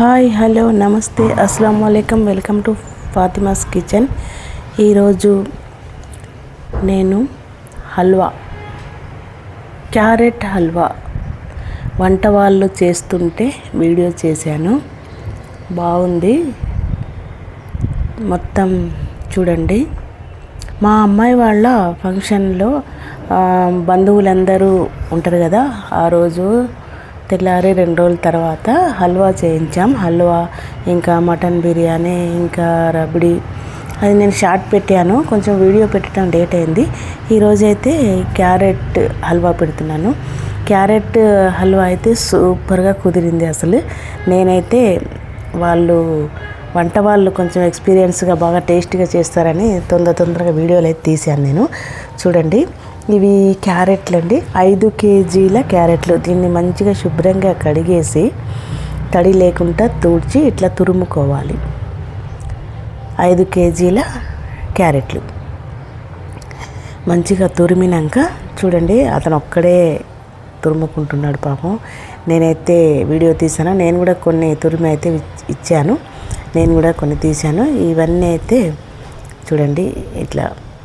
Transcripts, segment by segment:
Hi hello నమస్తే అస్సలం అయికం వెల్కమ్ టు ఫాతిమాస్ కిచెన్. ఈరోజు నేను హల్వా క్యారెట్ హల్వా వంట వాళ్ళు చేస్తుంటే వీడియో చేశాను. బాగుంది. మొత్తం చూడండి. మా అమ్మాయి వాళ్ళ ఫంక్షన్లో బంధువులందరూ ఉంటారు కదా ఆ రోజు తెల్లారి రెండు రోజుల తర్వాత హల్వా చేయించాం. హల్వా ఇంకా మటన్ బిర్యానీ ఇంకా రబడి. అది నేను షార్ట్ పెట్టాను. కొంచెం వీడియో పెట్టడం లేట్ అయింది. ఈరోజు అయితే క్యారెట్ హల్వా పెడుతున్నాను. క్యారెట్ హల్వా అయితే సూపర్గా కుదిరింది అసలు. నేనైతే వాళ్ళు వంట వాళ్ళు కొంచెం ఎక్స్పీరియన్స్గా బాగా టేస్ట్గా చేస్తారని తొందర తొందరగా వీడియోలు అయితే తీశాను నేను. చూడండి. ఇవి క్యారెట్లు అండి ఐదు కేజీల క్యారెట్లు. దీన్ని మంచిగా శుభ్రంగా కడిగేసి తడి లేకుండా తుడిచి ఇట్లా తురుముకోవాలి. ఐదు కేజీల క్యారెట్లు. మంచిగా తురిమినాక చూడండి అతను ఒక్కడే తురుముకుంటున్నాడు పాపం. నేనైతే వీడియో తీసాను నేను కూడా కొన్ని తురిమి అయితే ఇచ్చాను. నేను కూడా కొన్ని తీశాను. ఇవన్నీ అయితే చూడండి ఇట్లా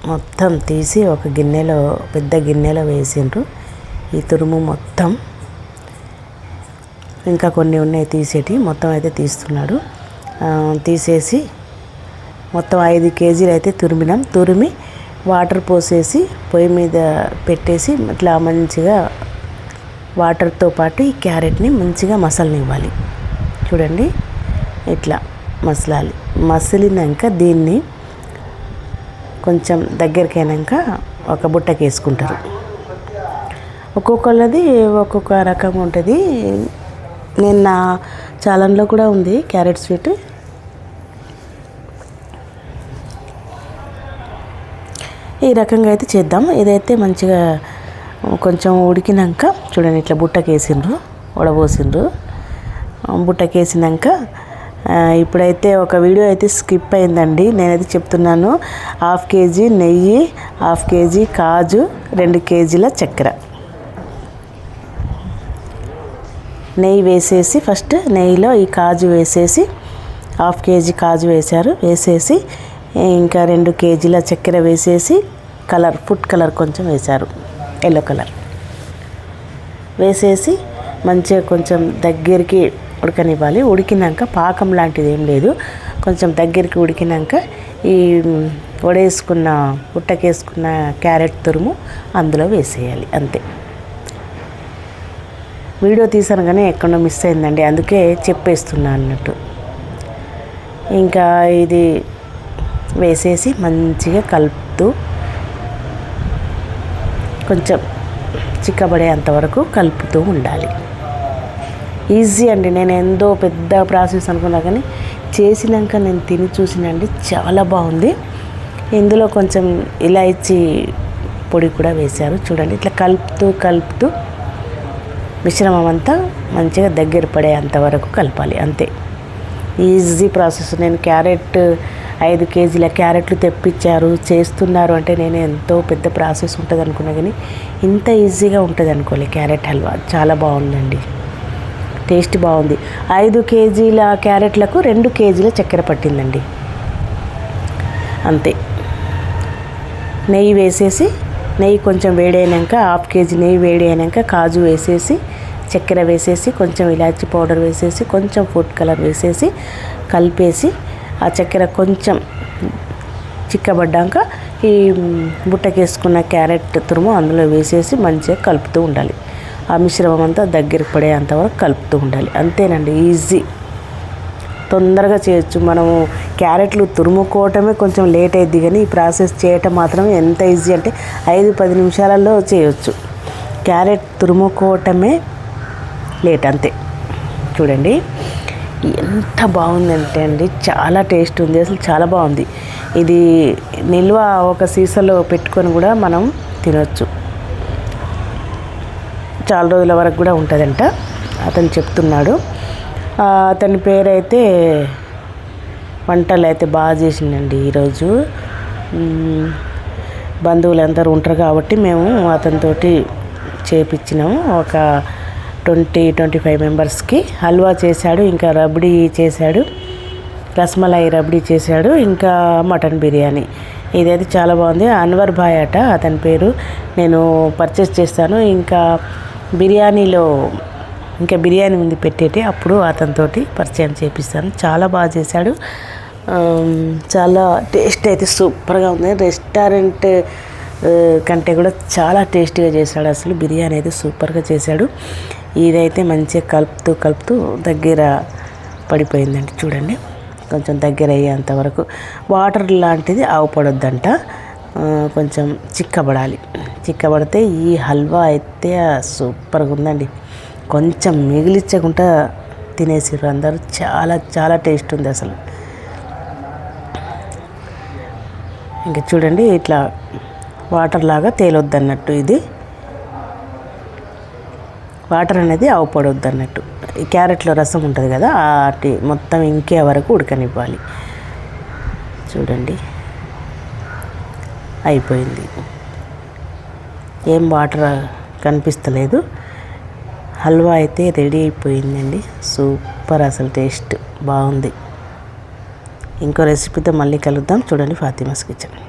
మొత్తం తీసి ఒక గిన్నెలో పెద్ద గిన్నెలో వేసిండ్రు. ఈ తురుము మొత్తం ఇంకా కొన్ని ఉన్నాయి తీసేటి మొత్తం అయితే తీస్తున్నాడు. తీసేసి మొత్తం ఐదు కేజీలు అయితే తురిమినాం. తురిమి వాటర్ పోసేసి పొయ్యి మీద పెట్టేసి ఇట్లా మంచిగా వాటర్తో పాటు ఈ క్యారెట్ని మంచిగా మసలనివ్వాలి. చూడండి ఇట్లా మసలాలి. మసిలినాక దీన్ని కొంచెం దగ్గరికి అయినాక ఒక బుట్టకి వేసుకుంటారు. ఒక్కొక్కళ్ళది ఒక్కొక్క రకంగా ఉంటుంది. నేను నా కూడా ఉంది క్యారెట్ స్వీట్. ఈ రకంగా అయితే చేద్దాం ఇదైతే మంచిగా కొంచెం ఉడికినాక చూడండి ఇట్లా బుట్టకేసిండ్రు వడబోసిండ్రు. బుట్టకేసినాక వేసినాక ఇప్పుడైతే ఒక వీడియో అయితే స్కిప్ అయిందండి. నేనైతే చెప్తున్నాను. హాఫ్ కేజీ నెయ్యి హాఫ్ కేజీ కాజు రెండు కేజీల చక్కెర. నెయ్యి వేసేసి ఫస్ట్ నెయ్యిలో ఈ కాజు వేసేసి హాఫ్ కేజీ కాజు వేశారు. వేసేసి ఇంకా రెండు కేజీల చక్కెర వేసేసి కలర్ ఫుడ్ కలర్ కొంచెం వేశారు. Yellow colour. వేసేసి మంచిగా కొంచెం దగ్గరికి ఉడకనివ్వాలి. ఉడికినాక పాకం లాంటిది ఏం లేదు. కొంచెం దగ్గరికి ఉడికినాక ఈ వడేసుకున్న ఉట్టకేసుకున్న క్యారెట్ తురుము అందులో వేసేయాలి. అంతే. వీడియో తీసాను కానీ ఎక్కడో మిస్ అయిందండి. అందుకే చెప్పేస్తున్నా అన్నట్టు. ఇంకా ఇది వేసేసి మంచిగా కలుపుతూ కొంచెం చిక్కబడేంత వరకు కలుపుతూ ఉండాలి. ఈజీ అండి. నేను ఎంతో పెద్ద ప్రాసెస్ అనుకున్నా కానీ చేసినాక నేను తిని చూసినండి చాలా బాగుంది. ఇందులో కొంచెం ఇలాచి పొడి కూడా వేశారు. చూడండి. ఇట్లా కలుపుతూ కలుపుతూ మిశ్రమం అంతా మంచిగా దగ్గర పడే అంతవరకు కలపాలి. అంతే. ఈజీ ప్రాసెస్ నేను క్యారెట్ ఐదు కేజీల క్యారెట్లు తెప్పించారు. చేస్తున్నారు అంటే నేను ఎంతో పెద్ద ప్రాసెస్ ఉంటుంది అనుకున్నా కానీ ఇంత ఈజీగా ఉంటుంది అనుకోలే క్యారెట్ హల్వా. చాలా బాగుందండి. టేస్ట్ బాగుంది. ఐదు కేజీల క్యారెట్లకు రెండు కేజీల చక్కెర పట్టిందండి. అంతే. నెయ్యి వేసేసి నెయ్యి కొంచెం వేడైనాక హాఫ్ కేజీ నెయ్యి వేడి అయినాక కాజు వేసేసి చక్కెర వేసేసి కొంచెం ఇలాచి పౌడర్ వేసేసి కొంచెం ఫుడ్ కలర్ వేసేసి కలిపేసి ఆ చక్కెర కొంచెం చిక్కబడ్డాక ఈ బుట్టకేసుకున్న క్యారెట్ తురుము అందులో వేసేసి మంచిగా కలుపుతూ ఉండాలి. ఆ మిశ్రమం అంతా దగ్గరికి పడేంత వరకు కలుపుతూ ఉండాలి. అంతేనండి ఈజీ. తొందరగా చేయొచ్చు. మనము క్యారెట్లు తురుముకోవటమే కొంచెం లేట్ అయింది కానీ ఈ ప్రాసెస్ చేయటం మాత్రం ఎంత ఈజీ అంటే ఐదు పది నిమిషాలలో చేయొచ్చు. క్యారెట్ తురుముకోవటమే లేట్ అంతే. చూడండి ఎంత బాగుందంటే అండి చాలా టేస్ట్ ఉంది. అసలు చాలా బాగుంది. ఇది నిల్వ ఒక సీసాలో పెట్టుకొని కూడా మనం తినొచ్చు. చాలా రోజుల వరకు కూడా ఉంటుందంట. అతను చెప్తున్నాడు. అతని పేరైతే వంటలు అయితే బాగా చేసిందండి ఈరోజు. బంధువులు అందరూ ఉంటారు కాబట్టి మేము అతనితోటి చేపించినాము ఒక ట్వంటీ ట్వంటీ ఫైవ్ మెంబర్స్కి హల్వా చేశాడు ఇంకా రబడీ చేశాడు రస్మలై రబడీ చేశాడు ఇంకా మటన్ బిర్యానీ. ఇదైతే చాలా బాగుంది. అన్వర్ భాయ్ అట అతని పేరు నేను పర్చేస్ చేస్తాను. ఇంకా బిర్యానీలో ఇంకా బిర్యానీ ఉంది పెట్టేటి అప్పుడు అతనితోటి పరిచయం చేపిస్తాను. చాలా బాగా చేశాడు. చాలా టేస్ట్ అయితే సూపర్గా ఉంది. రెస్టారెంట్ కంటే కూడా చాలా టేస్టీగా చేశాడు అసలు. బిర్యానీ అయితే సూపర్గా చేశాడు. ఇదైతే మంచిగా కలుపుతూ కలుపుతూ దగ్గర పడిపోయిందండి. చూడండి కొంచెం దగ్గర అయ్యేంత వరకు. వాటర్ లాంటిది ఆవుపడొద్దంట కొంచెం చిక్కబడాలి. చిక్కబడితే ఈ హల్వా అయితే సూపర్గా ఉందండి కొంచెం మిగిలిచ్చకుండా తినేసిర్రు అందరూ. చాలా చాలా టేస్ట్ ఉంది అసలు ఇంకా చూడండి ఇట్లా వాటర్ లాగా తేలొద్దు అన్నట్టు ఇది. వాటర్ అనేది అవపడొద్దు అన్నట్టు ఈ క్యారెట్లో రసం ఉంటుంది కదా అటి మొత్తం ఇంకే వరకు ఉడకనివ్వాలి. చూడండి. అయిపోయింది. ఏం వాటర్ కనిపిస్తలేదు. హల్వా అయితే రెడీ అయిపోయిందండి. సూపర్ అసలు టేస్ట్ బాగుంది. ఇంకో రెసిపీతో మళ్ళీ కలుద్దాం. చూడండి ఫాతిమాస్ కిచెన్.